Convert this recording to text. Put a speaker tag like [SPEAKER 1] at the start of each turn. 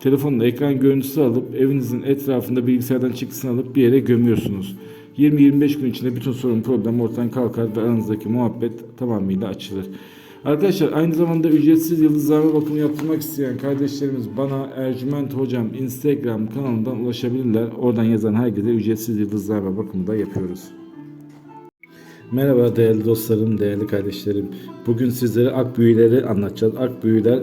[SPEAKER 1] telefonla ekran görüntüsü alıp evinizin etrafında bilgisayardan çıktısını alıp bir yere gömüyorsunuz. 20-25 gün içinde bütün sorun problem ortadan kalkar ve aranızdaki muhabbet tamamıyla açılır. Arkadaşlar aynı zamanda ücretsiz yıldızlama bakımı yaptırmak isteyen kardeşlerimiz bana Ercüment Hocam Instagram kanalından ulaşabilirler. Oradan yazan herkese ücretsiz yıldızlama bakımı da yapıyoruz. Merhaba değerli dostlarım, değerli kardeşlerim. Bugün sizlere ak büyüleri anlatacağız. Ak büyüler